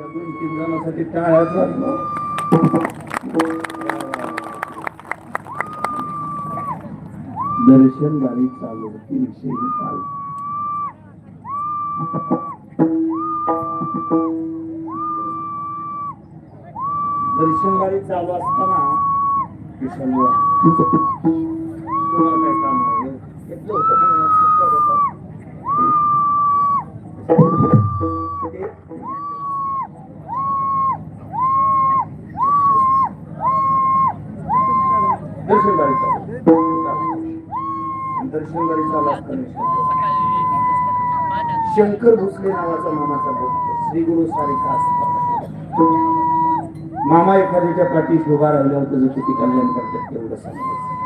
त्या दोन तीन जणांसाठी दर्शन गाडी चालू होती विषयी चालू दर्शन गाडी चालू असताना विशाल तुम्हाला काय काम घेतलं होतं. दर्शन चालू शंकर भोसले नावाचा मामाचा भक्त श्री गुरु सारिका असतात मामा एखाद्याच्या पाठीशी उभा राहिल्यावर त्याचं किती कल्याण करतात तेवढं सांगायचं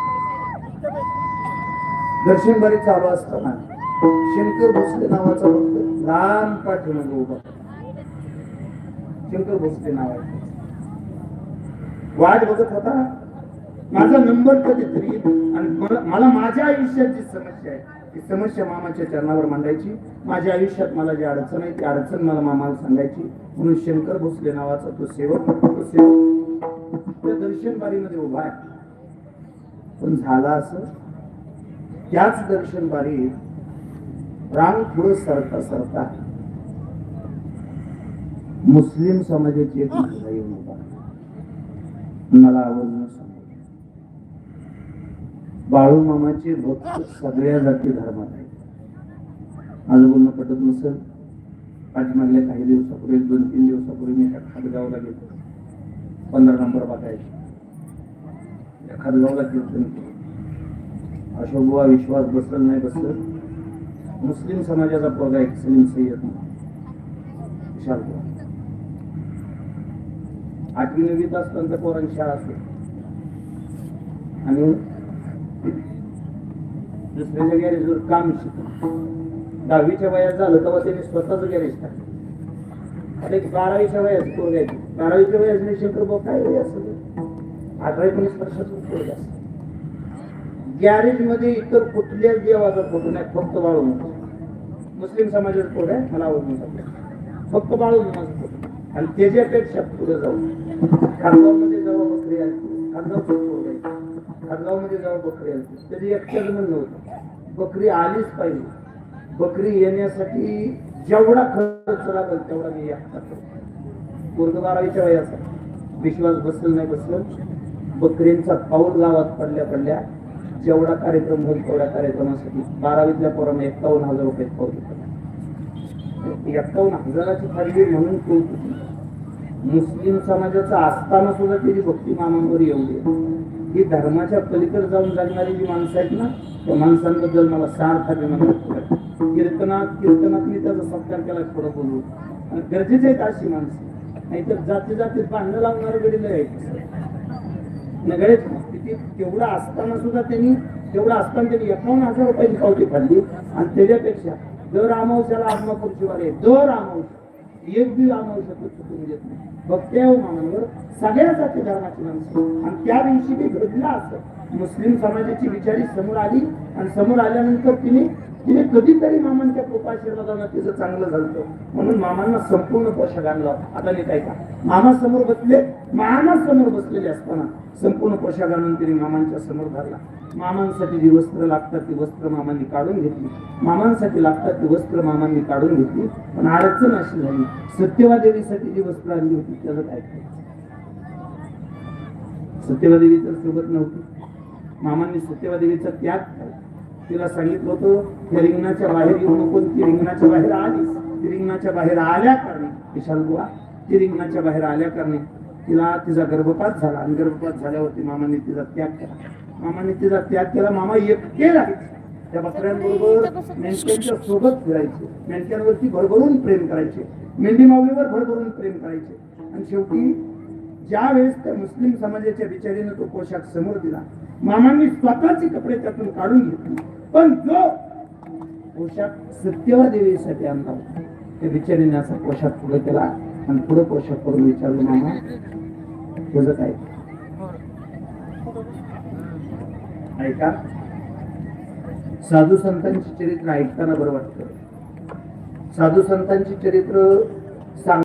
दर्शन बारी चालू असताना शंकर भोसले नावाचा भक्त लांब पाठीमागे उभा शंकर भोसले नावाचा वाट बघत होता माझा नंबर कधीतरी येईल आणि मला मला माझ्या आयुष्यात जी समस्या आहे ती समस्या मामाच्या चरणावर मांडायची. माझ्या आयुष्यात मला जी अडचण आहे ती अडचण मला मामाला सांगायची. म्हणून शंकर भोसले नावाचा तो सेवक तो सेवक त्या दर्शनबारीमध्ये उभा आहे. पण झाला असं त्याच दर्शनबारी रांग पुढे सरता सरता मुस्लिम समाजाची एक महिला येऊन उभा मला आवडलं बाळू मामाचे भक्त सगळ्या जाती धर्मात आहेत. माझं बोलणं पटत नसेल पाठीमागल्या काही दिवसापूर्वी दोन तीन दिवसापूर्वी मी खातगावला गेलो. पंधरा नंबर बघायचे त्या खातगावला कीर्तन केलं. अशोक विश्वास बसल नाही बसल मुस्लिम समाजाचा पोरगा एक सलीम सय्यद विशाल आठवी नववीत असताना त्या पोरांची शाळा असते. आणि दुसऱ्याच्या गॅरेजवर काम शिकत दहावीच्या वयात झालं तेव्हा त्यांनी स्वतःच गॅरेज टाकलं. आता एक बारावीच्या वयात पोरग आहे. बारावीच्या वयात म्हणजे नाही शंकरभाऊ काय वय असेल अठरा एकोणीस वर्षाचं पोरग असतं. गॅरेजमध्ये इतर कुठल्याच देवाचा फोटो नाही फक्त बाळू मुस्लिम समाजाचा फोटो आहे मला आवडून फक्त बाळू फोटो आणि त्याच्यापेक्षा पुढे जाऊ. खानगावमध्ये बकरी आली खानगाव फोटो मध्ये जाऊन बकरी आली त्याची एकट्याच म्हणणं होतं बकरी आलीच पाहिजे. बकरी येण्यासाठी जेवढा खर्च लागेल तेवढा मी एकटा पोरग बारावीच्या वयाचा. विश्वास बसल नाही बसल. बकरींचा पाऊल गावात पडल्या पडल्या जेवढा कार्यक्रम होईल तेवढ्या कार्यक्रमासाठी बारावीतल्या पोरांना एकावन्न हजार रुपये पाऊल देतात एकावन्न हजाराची खरेदी म्हणून कौतुक मुस्लिम समाजाचा असताना सुद्धा त्याची भक्ती मामांवर एवढी ही धर्माच्या पलीकडे जाऊन जगणारी जी माणसं आहेत ना त्या माणसांबद्दल मला सार्थ अभिमान कीर्तनात कीर्तनात मी त्याचा सत्कार केला थोडं बोलू. आणि गरजेचे आहेत अशी माणसं. नाहीतर जाती जातीत भांडणं लावणार गडीला यायचं नगळेच किती तेवढं असताना सुद्धा त्यांनी तेवढं असताना त्यांनी एकावन्न हजार रुपयाची पावती फाडली. आणि त्याच्यापेक्षा दर अमावश्याला आत्मापूरची वारी आहे. दर अमावश्या एक बी अमावस्या तो चुकून घेत नाही. बघत्या हो मानावर सगळ्या जाती धर्माची माणसं. आणि त्या दिवशी ते घडलं असं. मुस्लिम समाजाची विचारी समोर आली आणि समोर आल्यानंतर तिने तिने कधीतरी मामांच्या कृपाशीर्वादानं तिचं चांगलं झालं म्हणून मामांना संपूर्ण पोशाख आणला. आता नाही काय का मामा समोर बसले मामा समोर बसलेले असताना संपूर्ण पोशाख आणून तिने मामांच्या समोर धरला. मामांसाठी जी वस्त्र लागतात ती वस्त्र मामांनी काढून घेतली. मामांसाठी लागतात ती वस्त्र मामांनी काढून घेतली. पण अडचण अशी झाली सत्यवादेवीसाठी जी वस्त्र आणली होती त्याचं काय सत्यवादेवी तर सोबत नव्हती. मामांनी सत्यवादेवीचा त्याग केला. तिला सांगितलं होतं त्या रिंगणाच्या बाहेर येऊ नको ती रिंगणाच्या बाहेर आली ती रिंगणाच्या बाहेर आल्या कारणे. विशाल बुवा ती रिंगणाच्या बाहेर आल्या कारणे. तिला तिचा गर्भपात झाला आणि गर्भपात झाल्यावरती मामांनी तिचा त्याग केला. मामांनी तिचा त्याग केला मामा एकटे राहायचे त्या बकऱ्यांबरोबर मेंढक्यांच्या सोबत फिरायचे. मेंढक्यांवरती भरभरून प्रेम करायचे. मेंढी माऊलीवर भरभरून प्रेम करायचे. आणि शेवटी ज्या वेळेस त्या मुस्लिम समाजाच्या बिचारीनं तो पोशाख समोर दिला मामांनी स्वतःचे कपडे त्यातून काढून घेतले. पण जो पोशाख सत्यवा देवीसाठी आणला होता त्या बिचारीने असा पोशाख पुढे केला आणि पुढे पोशाख करून विचारलं मामा तुझं काय? ऐका साधू संतांची चरित्र ऐकताना बरं वाटतं. साधू संतांची चरित्र सांग